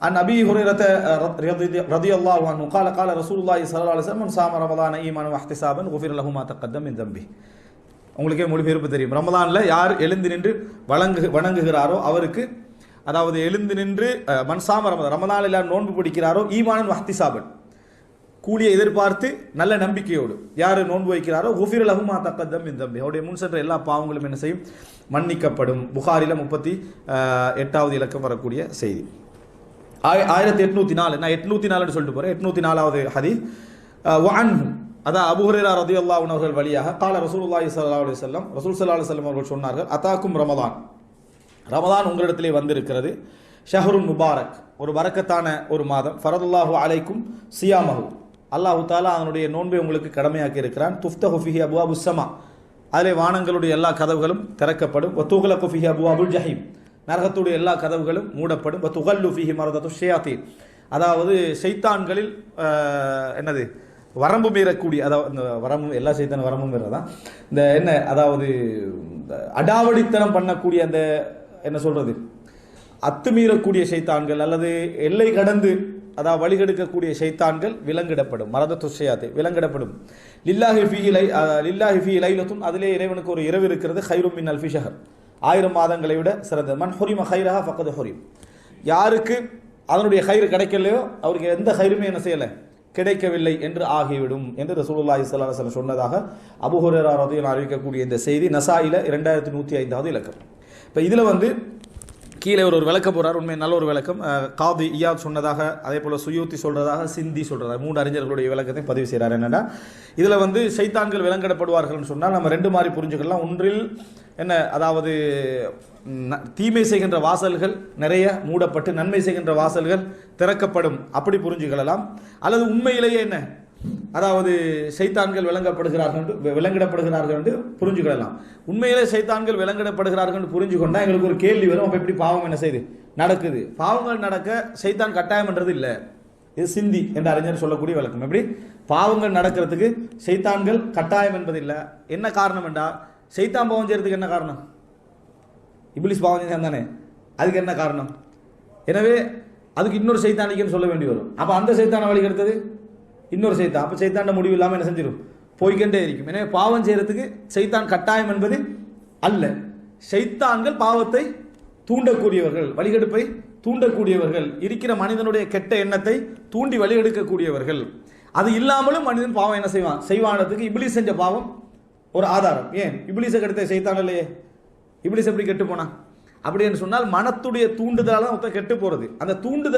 عن ابي هريره رضي- رضي الله عنه قال قال رسول الله صلى الله عليه وسلم من صام رمضان ايمانا واحتسابا غفر له ما تقدم من ذنبه உங்களுக்கே மொழிபெயர்ப்பு தெரியும் ரமலான்ல யார் எழுந்து நின்று வணங்கு வணங்குகிறாரோ அவருக்கு அதாவது எழுந்து நின்று அஹ், மன்சாம ரமதான் ரமலானில் யார் நோன்பு பிடிக்கிறாரோ ஈமானன் வஹ்திசாபன் கூலியை எதிர்பார்த்து நல்ல நம்பிக்கையோடு யார் நோன்பு வைக்கிறாரோ குஃபிர் லகுமா தக்கத்தம் இந்த தம்பி அவருடைய முன் சென்ற எல்லா பாவங்களும் என்ன செய்யும் மன்னிக்கப்படும் புகாரில முப்பத்தி அஹ், எட்டாவது இலக்கம் வரக்கூடிய செய்தி ஆய- ஆயிரத்தி எட்நூத்தி நாலு. நான் எட்நூத்தி நாலுன்னு சொல்லிட்டு போறேன். எட்நூத்தி நாலாவது ஹதி வான்ஹு அதான் அபு ரதி அல்லா உணவர்கள் வழியாக கால ரசூலுல்லாஹி சல்லா அலி செல்லம் ரசூல் சல்லா அலி வஸல்லம் அவர்கள் சொன்னார்கள் அத்தாக்கும் ரமதான். ரமதான் உங்களிடத்திலே வந்திருக்கிறது. ஷஹருன் முபாரக். ஒரு வரக்கத்தான ஒரு மாதம். ஃபரதுல்லாஹு அலைக்கும் சியாமஹு. அல்லாஹு தாலா அதனுடைய நோன்பை உங்களுக்கு கடமையாக்கி இருக்கிறான். துஃப்த ஹுஃபிஹி அபுவாபு ஸமா அதிலே வானங்களுடைய எல்லா கதவுகளும் திறக்கப்படும். வத்துகலக்கு ஃபிஹி அபுவாபுல் ஜஹீம். நரகத்துடைய எல்லா கதவுகளும் மூடப்படும். வத்துகல்லு ஃபிஹி மரதத்து ஷேயாத்தீன். அதாவது செய்தான்களில் என்னது? வரம்பு மீறக்கூடிய அதாவது இந்த வரம்பு எல்லா செய்தான வரம்பு மீறதான் இந்த என்ன அதாவது இந்த அடாவடித்தனம் பண்ணக்கூடிய அந்த என்ன சொல்கிறது அத்துமீறக்கூடிய சைத்தான்கள் அல்லது எல்லை கடந்து அதாவது வழிகெடுக்கக்கூடிய சைத்தான்கள் விலங்கிடப்படும். மரத துஷயாத்தை விலங்கிடப்படும். லில்லாஹி ஃபீ லை லில்லாஹி ஃபீ லைலத்தும் அதிலே இறைவனுக்கு ஒரு இரவு இருக்கிறது ஹைரும் மின் அல்ஃபி ஷஹர் ஆயிரம் மாதங்களை விட சிறந்தது. மண் ஹொரிம ஹைரஹா ஃபக்கது ஹொரிம். யாருக்கு அதனுடைய கயிறு கிடைக்கலையோ அவருக்கு எந்த கயிறுமே என்ன செய்யலை. கிடைக்கவில்லை என்று ஆகிவிடும் என்று ரசூலுல்லாஹி ஸல்லல்லாஹு அலைஹி சொன்னதாக அபூ ஹுரைரா அறிவிக்கக்கூடிய இந்த செய்தி நசாயில இரண்டாயிரத்தி நூற்றி ஐந்தாவது இலக்கம். இப்போ இதில் வந்து கீழே ஒரு ஒரு விளக்க போகிறார் உண்மை நல்ல ஒரு விளக்கம். அஹ், காதி இயாத் சொன்னதாக அதே போல் சுயூத்தி சொல்கிறதாக சிந்தி சொல்கிறதாக மூன்று அறிஞர்களுடைய விளக்கத்தை பதிவு செய்கிறார் என்னென்னா இதில் வந்து சைத்தான்கள் விலங்கிடப்படுவார்கள்னு சொன்னால் நம்ம ரெண்டு மாதிரி புரிஞ்சுக்கலாம். ஒன்றில் என்ன அதாவது ந- தீமை செய்கின்ற வாசல்கள் நிறைய மூடப்பட்டு நன்மை செய்கின்ற வாசல்கள் திறக்கப்படும். அப்படி புரிஞ்சுக்கலாம் அல்லது உண்மையிலேயே என்ன அதாவது சைத்தான்கள் விளங்கப்படுகிறார்கள் என்று- விளங்கிடப்படுகிறார்கள் விலங்கிடப்படுகிறார்கள் என்று புரிஞ்சுக்கொள்ளலாம். உண்மையிலே சைத்தான்கள் விலங்கிடப்படுகிறார்கள் என்று புரிஞ்சு கொண்டால் எங்களுக்கு ஒரு கேள்வி வரும். அப்போ எப்படி பாவம் என்ன செய்யுது நடக்குது. பாவங்கள் நடக்க சைத்தான் கட்டாயம் என்றது இல்லை. இது சிந்தி என்ற அறிஞர் சொல்லக்கூடிய விளக்கம். எப்படி? பாவங்கள் நடக்கிறதுக்கு சைத்தான்கள் கட்டாயம் என்பது இல்லை. என்ன காரணம் என்றால் சைத்தான் பாவம் செய்யறதுக்கு என்ன காரணம்? இபிலிஸ் பாவம் செஞ்சான் தானே. அதுக்கு என்ன காரணம்? எனவே அதுக்கு இன்னொரு சைத்தானிக்குன்னு சொல்ல வேண்டி வரும். அப்போ அந்த சைத்தான வழி கெடுத்தது இன்னொரு சைத்தான். அப்போ சைத்தாண்ட முடிவு இல்லாமல் என்ன செஞ்சிடும் போய்கொண்டே இருக்கும். எனவே பாவம் செய்யறதுக்கு சைத்தான் கட்டாயம் என்பது அல்ல. சைத்தான்கள் பாவத்தை தூண்டக்கூடியவர்கள் வழிகெடுப்பை தூண்டக்கூடியவர்கள் இருக்கிற மனிதனுடைய கெட்ட எண்ணத்தை தூண்டி வழிகெடுக்கக்கூடியவர்கள். அது இல்லாமலும் மனிதன் பாவம் என்ன செய்வான்? செய்வானதுக்கு இப்லீஸ் செஞ்ச பாவம் ஒரு ஆதாரம். ஏன்? இப்லீஸை கெடுத்த செய்தான் இல்லையே? இப்லீஸ் எப்படி கெட்டு போனா அப்படின்னு சொன்னால் மனத்துடைய தூண்டுதலால தான் ஒருத்தன் கெட்டு போறது. அந்த தூண்டுதல்